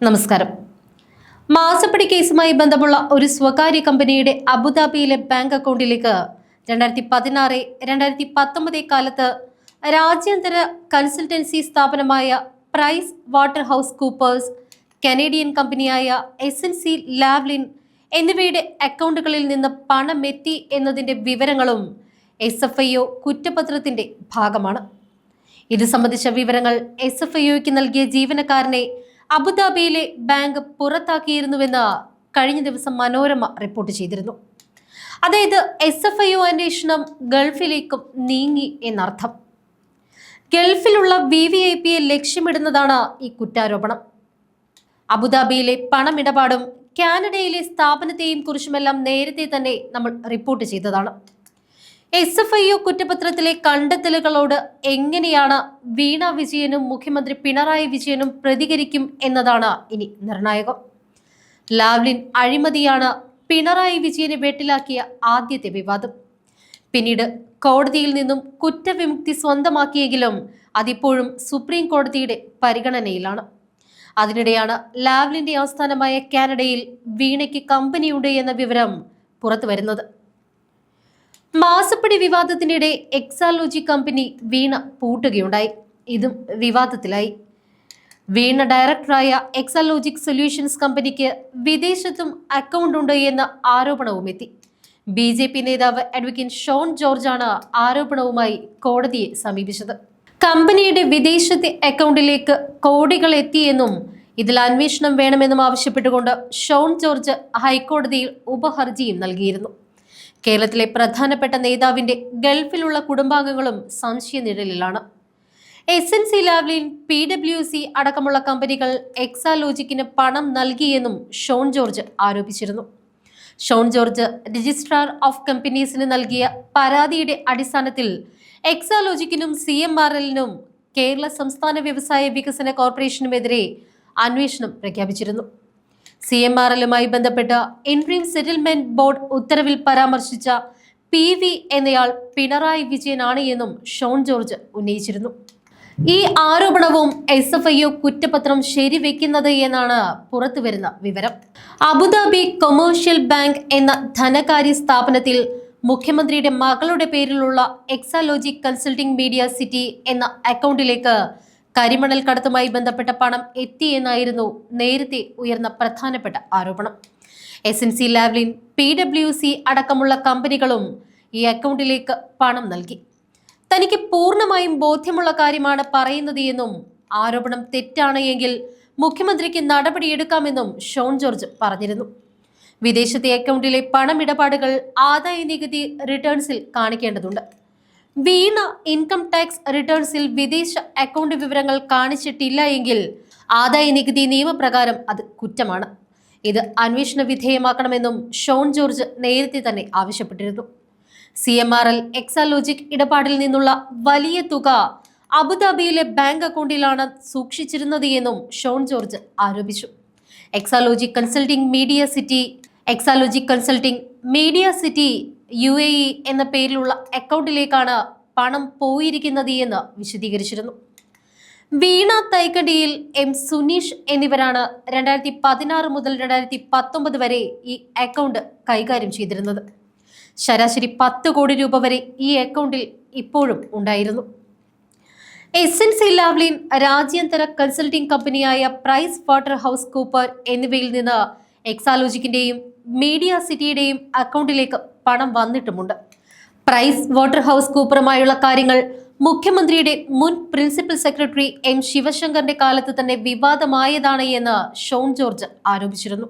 നമസ്കാരം. മാസപ്പടി കേസുമായി ബന്ധമുള്ള ഒരു സ്വകാര്യ കമ്പനിയുടെ അബുദാബിയിലെ ബാങ്ക് അക്കൗണ്ടിലേക്ക് രണ്ടായിരത്തി പതിനാറ് രണ്ടായിരത്തി പത്തൊമ്പത് കാലത്ത് രാജ്യാന്തര കൺസൾട്ടൻസി സ്ഥാപനമായ price water house Coopers Canadian കമ്പനിയായ എസ് എൻ സി ലാവ്ലിൻ എന്നിവയുടെ അക്കൗണ്ടുകളിൽ നിന്ന് പണമെത്തി എന്നതിന്റെ വിവരങ്ങളും എസ് എഫ് ഐ ഒ കുറ്റപത്രത്തിന്റെ ഭാഗമാണ്. ഇത് സംബന്ധിച്ച വിവരങ്ങൾ എസ് എഫ് ഐ ഒക്ക് നൽകിയ ജീവനക്കാരനെ അബുദാബിയിലെ ബാങ്ക് പുറത്താക്കിയിരുന്നുവെന്ന് കഴിഞ്ഞ ദിവസം മനോരമ റിപ്പോർട്ട് ചെയ്തിരുന്നു. അതായത് എസ് എഫ് ഐ ഒ അന്വേഷണം ഗൾഫിലേക്കും നീങ്ങി എന്നർത്ഥം. ഗൾഫിലുള്ള വി വി ഐ പിയെ ലക്ഷ്യമിടുന്നതാണ് ഈ കുറ്റാരോപണം. അബുദാബിയിലെ പണമിടപാടും കാനഡയിലെ സ്ഥാപനത്തെയും കുറിച്ചുമെല്ലാം നേരത്തെ തന്നെ നമ്മൾ റിപ്പോർട്ട് ചെയ്തതാണ്. എസ് എഫ് ഐ ഒ കുറ്റപത്രത്തിലെ കണ്ടെത്തലുകളോട് എങ്ങനെയാണ് വീണ വിജയനും മുഖ്യമന്ത്രി പിണറായി വിജയനും പ്രതികരിക്കും എന്നതാണ് ഇനി നിർണായകം. ലാവ്ലിൻ അഴിമതിയാണ് പിണറായി വിജയനെ വെട്ടിലാക്കിയ ആദ്യത്തെ വിവാദം. പിന്നീട് കോടതിയിൽ നിന്നും കുറ്റവിമുക്തി സ്വന്തമാക്കിയെങ്കിലും അതിപ്പോഴും സുപ്രീം കോടതിയുടെ പരിഗണനയിലാണ്. അതിനിടെയാണ് ലാവ്ലിന്റെ ആസ്ഥാനമായ കാനഡയിൽ വീണയ്ക്ക് കമ്പനിയുണ്ട് എന്ന വിവരം പുറത്തു വരുന്നത് മാസപ്പടി വിവാദത്തിനിടെ എക്സാലോജി കമ്പനി വീണ പൂട്ടുകയുണ്ടായി. ഇതും വിവാദത്തിലായി. വീണ ഡയറക്ടറായ എക്സാലോജിക് സൊല്യൂഷൻസ് കമ്പനിക്ക് വിദേശത്തും അക്കൗണ്ട് ഉണ്ട് എന്ന ആരോപണവും എത്തി. ബി ജെ പി നേതാവ് അഡ്വക്കേറ്റ് ഷോൺ ജോർജാണ് ആരോപണവുമായി കോടതിയെ സമീപിച്ചത്. കമ്പനിയുടെ വിദേശത്തെ അക്കൗണ്ടിലേക്ക് കോടികൾ എത്തിയെന്നും ഇതിൽ അന്വേഷണം വേണമെന്നും ആവശ്യപ്പെട്ടുകൊണ്ട് ഷോൺ ജോർജ് ഹൈക്കോടതിയിൽ ഉപഹർജിയും നൽകിയിരുന്നു. കേരളത്തിലെ പ്രധാനപ്പെട്ട നേതാവിന്റെ ഗൾഫിലുള്ള കുടുംബാംഗങ്ങളും സംശയ നിഴലിലാണ്. S N C Lavalin P W C അടക്കമുള്ള കമ്പനികൾ എക്സാലോജിക്കിന് പണം നൽകിയെന്നും ഷോൺ ജോർജ് ആരോപിച്ചിരുന്നു. ഷോൺ ജോർജ് രജിസ്ട്രാർ ഓഫ് കമ്പനീസിന് നൽകിയ പരാതിയുടെ അടിസ്ഥാനത്തിൽ എക്സാലോജിക്കിനും സി എം ആർ എല്ലിനും കേരള സംസ്ഥാന വ്യവസായ വികസന കോർപ്പറേഷനുമെതിരെ അന്വേഷണം പ്രഖ്യാപിച്ചിരുന്നു. സി എം ആർ എല്ലുമായി ബന്ധപ്പെട്ട് ഇൻട്രീം സെറ്റിൽമെന്റ് ബോർഡ് ഉത്തരവിൽ പരാമർശിച്ച പി വി എന്നയാൾ പിണറായി വിജയനാണ് എന്നും ഷോൺ ജോർജ് ഉന്നയിച്ചിരുന്നു. ഈ ആരോപണവും എസ് എഫ് ഐ കുറ്റപത്രം ശരിവെക്കുന്നത് എന്നാണ് പുറത്തുവരുന്ന വിവരം. അബുദാബി കൊമേഴ്ഷ്യൽ ബാങ്ക് എന്ന ധനകാര്യ സ്ഥാപനത്തിൽ മുഖ്യമന്ത്രിയുടെ മകളുടെ പേരിലുള്ള എക്സാലോജി കൺസൾട്ടിംഗ് മീഡിയ സിറ്റി എന്ന അക്കൗണ്ടിലേക്ക് കരിമണൽ കടത്തുമായി ബന്ധപ്പെട്ട പണം എത്തിയെന്നായിരുന്നു നേരത്തെ ഉയർന്ന പ്രധാനപ്പെട്ട ആരോപണം. S N C Lavalin P W C അടക്കമുള്ള കമ്പനികളും ഈ അക്കൗണ്ടിലേക്ക് പണം നൽകി. തനിക്ക് പൂർണമായും ബോധ്യമുള്ള കാര്യമാണ് പറയുന്നത് എന്നും ആരോപണം തെറ്റാണ് എങ്കിൽ മുഖ്യമന്ത്രിക്ക് നടപടിയെടുക്കാമെന്നും ഷോൺ ജോർജ് പറഞ്ഞിരുന്നു. വിദേശത്തെ അക്കൗണ്ടിലെ പണമിടപാടുകൾ ആദായ നികുതി റിട്ടേൺസിൽ കാണിക്കേണ്ടതുണ്ട്. വീണ ഇൻകം ടാക്സ് റിട്ടേൺസിൽ വിദേശ അക്കൗണ്ട് വിവരങ്ങൾ കാണിച്ചിട്ടില്ല എങ്കിൽ ആദായ നികുതി നിയമപ്രകാരം അത് കുറ്റമാണ്. ഇത് അന്വേഷണ വിധേയമാക്കണമെന്നും ഷോൺ ജോർജ് നേരത്തെ തന്നെ ആവശ്യപ്പെട്ടിരുന്നു. C M R L Exalogic ഇടപാടിൽ നിന്നുള്ള വലിയ തുക അബുദാബിയിലെ ബാങ്ക് അക്കൗണ്ടിലാണ് സൂക്ഷിച്ചിരുന്നത് എന്നും ഷോൺ ജോർജ് ആരോപിച്ചു. Exalogic consulting media city Exalogic consulting media city U A E എന്ന പേരിലുള്ള അക്കൗണ്ടിലേക്കാണ് പണം പോയിരിക്കുന്നത് എന്ന് വിശദീകരിച്ചിരുന്നു. വീണ തൈക്കടിയിൽ എം സുനീഷ് എന്നിവരാണ് രണ്ടായിരത്തി പതിനാറ് മുതൽ രണ്ടായിരത്തി പത്തൊമ്പത് വരെ ഈ അക്കൗണ്ട് കൈകാര്യം ചെയ്തിരുന്നത്. ശരാശരി പത്ത് കോടി രൂപ വരെ ഈ അക്കൗണ്ടിൽ ഇപ്പോഴും ഉണ്ടായിരുന്നു. എസ് എൻ സി ലാവ്ലിൻ രാജ്യാന്തര കൺസൾട്ടിംഗ് കമ്പനിയായ പ്രൈസ് വാട്ടർ ഹൗസ് കൂപ്പർ എന്നിവയിൽ നിന്ന് എക്സാലോജിക്കിന്റെയും മീഡിയ സിറ്റിയുടെയും അക്കൗണ്ടിലേക്ക് പണം വന്നിട്ടുമുണ്ട്. പ്രൈസ് വാട്ടർ ഹൗസ് കൂപ്പറുമായുള്ള കാര്യങ്ങൾ മുഖ്യമന്ത്രിയുടെ മുൻ പ്രിൻസിപ്പൽ സെക്രട്ടറി എം ശിവശങ്കറിന്റെ കാലത്ത് തന്നെ വിവാദമായതാണ് എന്ന് ഷോൺ ജോർജ് ആരോപിച്ചിരുന്നു.